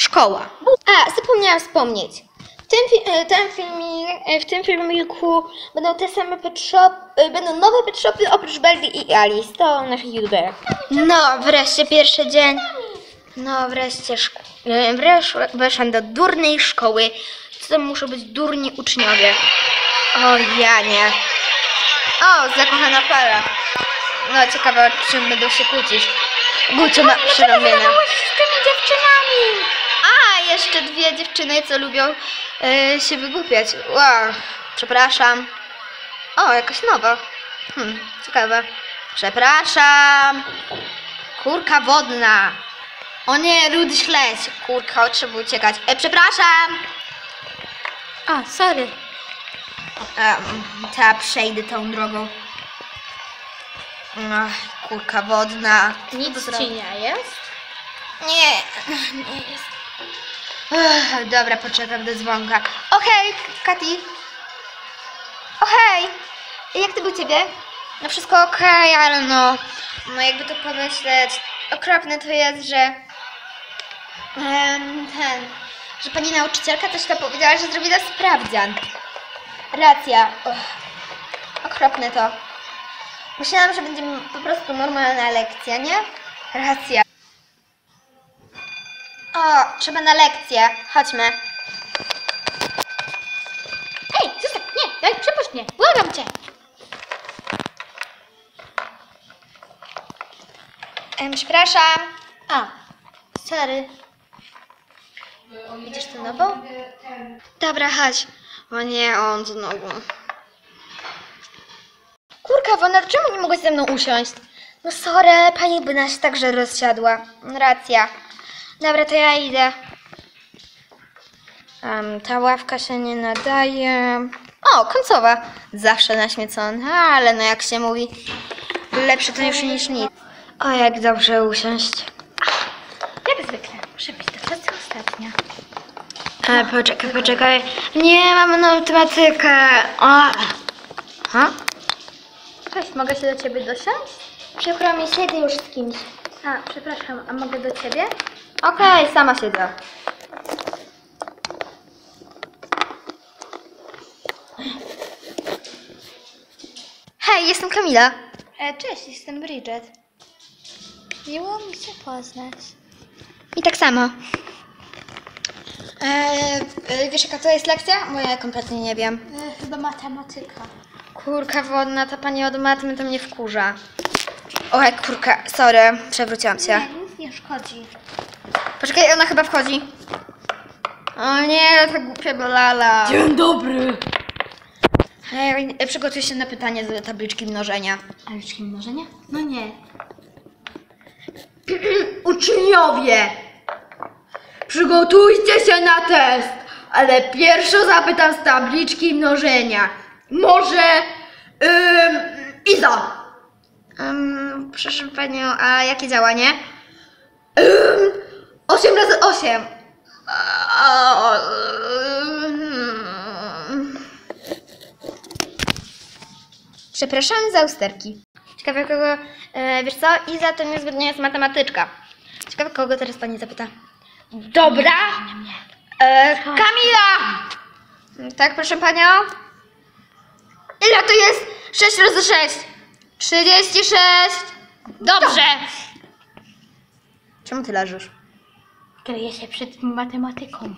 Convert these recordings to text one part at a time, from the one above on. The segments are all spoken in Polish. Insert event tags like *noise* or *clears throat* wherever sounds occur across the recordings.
szkoła. A, zapomniałam wspomnieć. W tym, e, ten filmik, e, w tym filmiku będą te same pet shop, e, będą nowe pet shopy oprócz Belgi i Alice. To naszych youtuberów. No, wreszcie pierwszy dzień. No, wreszcie szko- wreszcie weszłam do durnej szkoły. Co tam muszą być durni uczniowie? O, ja nie. O, zakochana para. No, ciekawe, o czym będą się kłócić. Gucio ma przerąbienia. z tymi dziewczynami. Jeszcze dwie dziewczyny, co lubią e, się wygłupiać. Wow, przepraszam. O, jakaś nowa. Hmm, ciekawe. Przepraszam. Kurka wodna. O nie, rudy śledź. Kurka, trzeba uciekać. E, przepraszam. A, sorry. Um, ta przejdę tą drogą. Ach, kurka wodna. Nic ci nie jest? Nie, nie jest. Dobra, poczekam do dzwonka. Okej, Kati. O hej! Jak to u ciebie? No wszystko okej, ale no... No jakby to pomyśleć, okropne to jest, że... em, ten... Że pani nauczycielka też to powiedziała, że zrobi nas sprawdzian. Racja. Uch. Okropne to. Myślałam, że będzie po prostu normalna lekcja, nie? Racja. O, trzeba na lekcję. Chodźmy. Hej, zostaw, nie, daj, przepuść mnie, błagam cię. Em, przepraszam. A, sorry. Widzisz tę nową? Dobra, chodź. O nie, on znowu. Kurka, Wanda, czemu nie mogłaś ze mną usiąść? No sorry, pani by nas także rozsiadła. Racja. Dobra, to ja idę. Em, ta ławka się nie nadaje. O, końcowa. Zawsze naśmiecona, ale no jak się mówi, lepsze to już niż nic. O, jak dobrze usiąść. Jak zwykle, muszę być do klasy ostatnia. E, poczekaj, poczekaj. Nie, mam matematykę. O. Ha? Cześć, mogę się do ciebie dosiąść? Przykro mi, siedzę już z kimś. A, przepraszam, a mogę do ciebie? Okej, sama siedzę. Hej, jestem Kamila. E, cześć, jestem Bridget. Miło mi się poznać. I tak samo. E, e, wiesz jaka to jest lekcja? Bo ja kompletnie nie wiem. E, chyba matematyka. Kurka wodna, ta pani od matmy to mnie wkurza. Oj, kurka, sorry, przewróciłam się. Nie, nic nie szkodzi. Poczekaj, ona chyba wchodzi. O nie, ta głupia balala. Dzień dobry. Hej, przygotuj się na pytanie z tabliczki mnożenia. Już mnożenia? No nie. *clears throat* Uczniowie, przygotujcie się na test, ale pierwszo zapytam z tabliczki mnożenia. Może ym, Iza. Um, proszę panią, a jakie działanie? Ym, 8 razy 8. A, ym. Przepraszam za usterki. Ciekawe kogo, e, wiesz co, Iza to niezgodnie jest matematyczka. Ciekawe kogo teraz pani zapyta. Dobra. E, Kamila. Tak, proszę panią? Ile to jest 6 razy 6? 36. Dobrze. Czemu ty leżysz? Kryję się przed matematyką.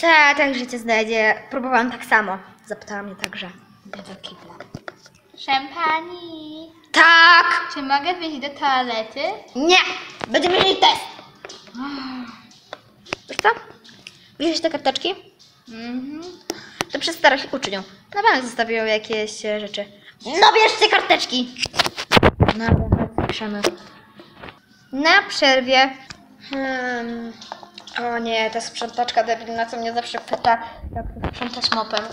Tak, tak życie znajdzie. Próbowałam tak samo. Zapytała mnie także. Idę do kibla. Szampani. Tak! Czy mogę wyjść do toalety? Nie! Będziemy mieli test! Wiesz co? Wziąłeś te karteczki? Mhm. To przez starość uczynią. Na pewno zostawią jakieś e, rzeczy. No bierzcie karteczki! No, piszemy. Na przerwie. Hmm. O nie, ta sprzątaczka debilna, co mnie zawsze pyta, jak sprzątać mopem.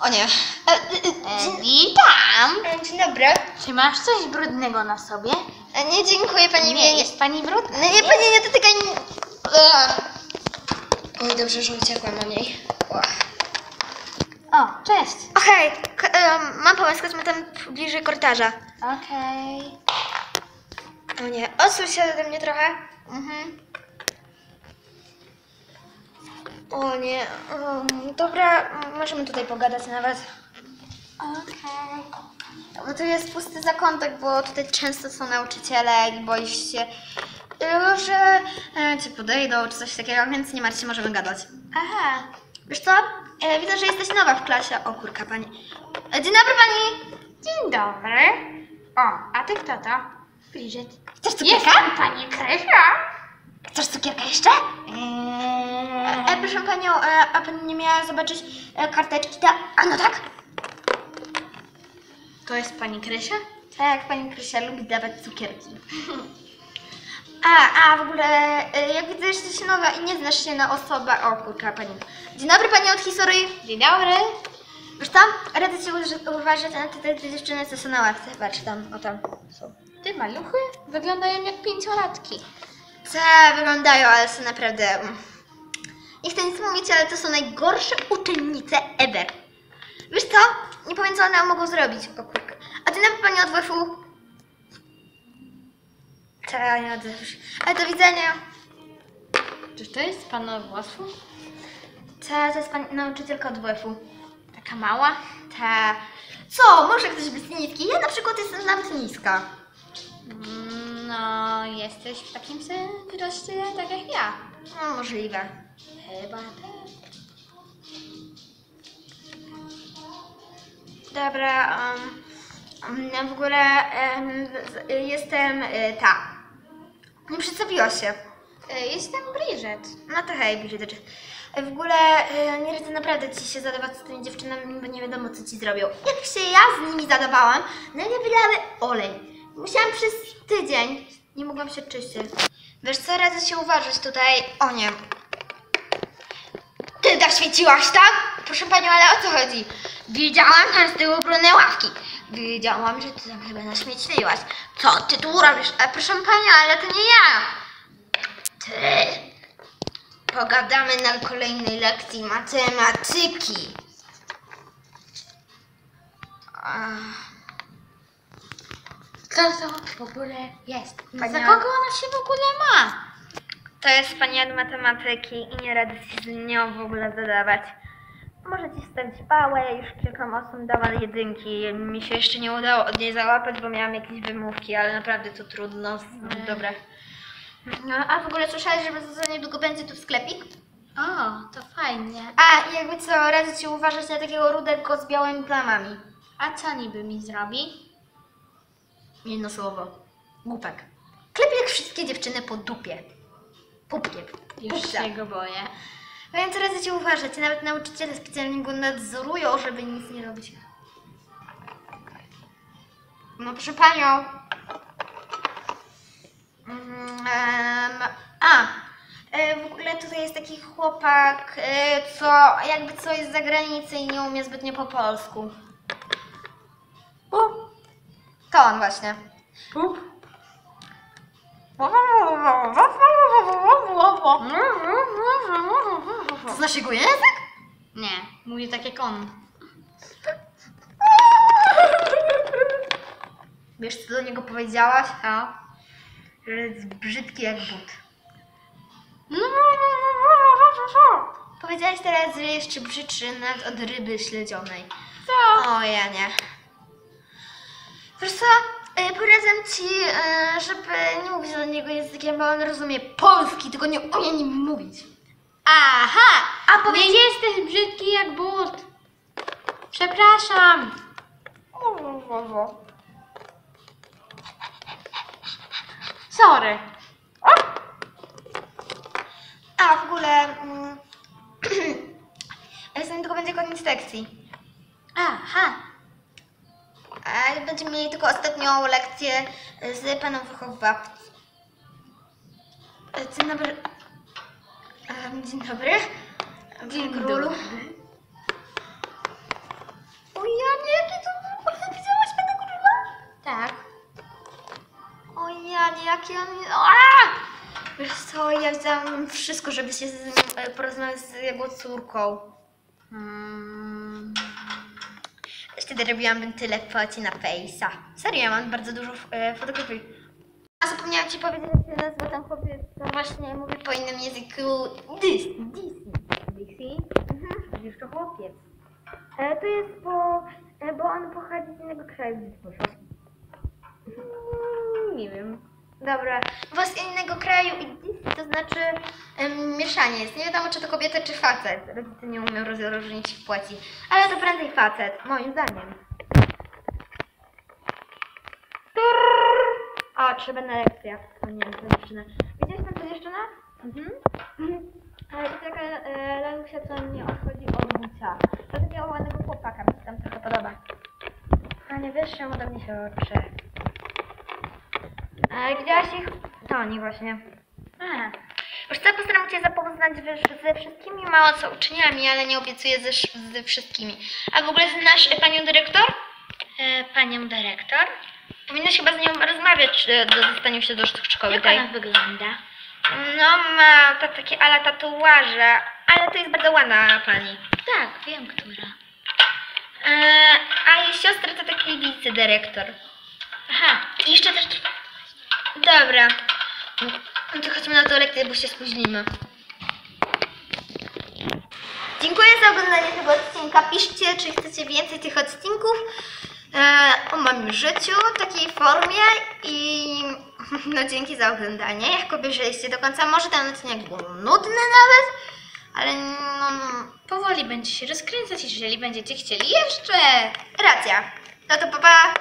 O nie. E, e, dzień, Witam. e, dzień dobry. Czy masz coś brudnego na sobie? E, Nie, dziękuję pani. Nie, jest pani brudna. No nie, pani nie dotykaj. Ugh. Oj, dobrze, że uciekłam od niej. O, cześć. Okej, k- em, mam pomysł, chodźmy tam bliżej korytarza. Okej. O nie, odsuń się ode mnie trochę. Mhm. O nie, um, dobra, możemy tutaj pogadać nawet. Okej. Bo tu jest pusty zakątek, bo tutaj często są nauczyciele i boisz się, y, że e, ci podejdą czy coś takiego, więc nie martw się, możemy gadać. Aha. Wiesz co? E, widzę, że jesteś nowa w klasie. O kurka, pani. E, dzień dobry, pani! Dzień dobry. O, a ty kto to? Bridget. Chcesz cukierka? Jestem pani Krysia. A pani nie miała zobaczyć e, karteczki? Ta... A no tak! To jest pani Krysia? Tak, pani Krysia lubi dawać cukierki. *laughs* A, a w ogóle, e, jak widzę, że jesteś nowa i nie znasz się na osobach. O kurka, pani. Dzień dobry, pani od historii. Dzień dobry. Wiesz co? Radzę ci uważać na te, te dziewczyny, co są na ławce. Patrz tam, o tam są. Ty maluchy wyglądają jak pięciolatki. Tak, wyglądają, ale są naprawdę... mm. Nie chcę nic mówić, ale to są najgorsze uczennice ever. Wiesz co? Nie powiem, co one mogą zrobić. O kurka. A ty nawet pani od WF-u? Tak, nie od WF-u. Ale do widzenia. Czy to jest pana włosu? Ta, to jest pani nauczycielka od WF-u. Taka mała? Ta. Co? Może ktoś być niski? Ja na przykład jestem nawet niska. Mm, No, jesteś w takim wzroście tak jak ja. No, możliwe. Chyba tak. Dobra, um, um, w ogóle z- jestem y, ta. Nie przedstawiła się. E, Jestem Bridget. No to hej, Bridget. W ogóle nie radzę naprawdę ci się zadawać z tymi dziewczynami, bo nie wiadomo co ci zrobią. Jak się ja z nimi zadawałam, no nie wylały olej. Musiałam przez tydzień, nie mogłam się czyścić. Wiesz co, radzę się uważać tutaj. O nie. Zaświeciłaś, tak? Proszę panią, ale o co chodzi? Widziałam tam z tyłu brudne ławki. Wiedziałam, że ty tam chyba naśmietliłaś. Co ty tu robisz? E, proszę panią, ale to nie ja. Ty. Pogadamy na kolejnej lekcji matematyki. Ach, Co to w ogóle jest? Pani Za kogo ona się w ogóle ma? To jest pani od matematyki i nie radzę się z nią w ogóle zadawać. Może ci wstawić pałę, już kilkom osób dała jedynki. Mi się jeszcze nie udało od niej załapać, bo miałam jakieś wymówki, ale naprawdę to trudno. Z- Dobra. No, a w ogóle słyszałeś, że za niedługo będzie tu sklepik? O, to fajnie. A, jakby co, radzę ci uważać na takiego rudego z białymi plamami. A co niby mi zrobi? Jedno słowo. Głupek. Klep jak wszystkie dziewczyny po dupie. Pupkie. Już się go boję. Więc radzę ci uważać. Nawet nauczyciele specjalnie go nadzorują, żeby nic nie robić. No proszę panią. Em, a, e, w ogóle tutaj jest taki chłopak, e, co jakby co jest z zagranicy i nie umie zbytnio po polsku. To on właśnie. Znasz jego język? Nie, mówię tak jak on. Wiesz co do niego powiedziałaś? A? Że jest brzydki jak but. Powiedziałaś teraz, że jeszcze brzydszy nawet od ryby śledzionej. Co? O, ja nie. Wiesz co? E, Poradzam ci, e, żeby nie mówić do niego językiem, bo on rozumie polski, tylko nie umie nim mówić. Aha! A Nie powiedz... jesteś brzydki jak but. Przepraszam. Sorry. A, w ogóle... Mm, *clears throat* ale tylko będzie koniec lekcji. Aha. A będziemy mieli tylko ostatnią lekcję z panem wychowawcą. Dzień dobry. Dzień dobry. Dzień królu. O Janie, jakie to było? Widziałaś pana króla? Tak. O Janie, jakie on... Wiesz co, ja widziałam wszystko, żeby się z e, porozmawiać z jego córką. Mm, Wtedy robiłam tyle foci na Face'a. Serio, ja mam bardzo dużo e, fotografii. A zapomniałam Ci powiedzieć, jak się nazywa ten chłopiec, co właśnie mówi po innym języku. Dis, dis. Przecież to chłopiec. E, to jest bo, e, bo on pochodzi z innego kraju. Mm, nie wiem. Dobra, z innego kraju to znaczy em, mieszaniec. Nie wiadomo, czy to kobieta, czy facet. Rodzice nie umieją rozróżnić płci. Ale to prędzej facet, moim zdaniem. Turr. O, trzeba na lekcja. O nie, to dziewczyna. Widziałeś tam tę dziewczynę? Mhm. Ale to taka e, lalusia, co mnie odchodzi od bucia. To takiego ładnego chłopaka, mi się tam trochę podoba. A nie wiesz, czemu do mnie się oczy. A widziałaś ich? To oni właśnie. A. Już co, postaram Cię zapoznać ze, ze wszystkimi mało co uczyniami, ale nie obiecuję ze, ze wszystkimi. A w ogóle znasz e, panią dyrektor? E, panią dyrektor? Powinnaś chyba z nią rozmawiać e, do dostaniu się do szkoły. Jak tej. ona wygląda? No ma to takie ala tatuaże, ale to jest bardzo ładna pani. Tak, wiem, która. E, a jej siostra to taki wicedyrektor. Aha, I jeszcze też... Dobra. No to chodźmy na tę lekcję, bo się spóźnimy. Dziękuję za oglądanie tego odcinka. Piszcie, czy chcecie więcej tych odcinków e, o moim życiu w takiej formie i *laughs* no dzięki za oglądanie. Jak obejrzeliście do końca, może ten odcinek był nudny nawet, ale no, powoli będzie się rozkręcać, jeżeli będziecie chcieli jeszcze. racja. No to pa pa.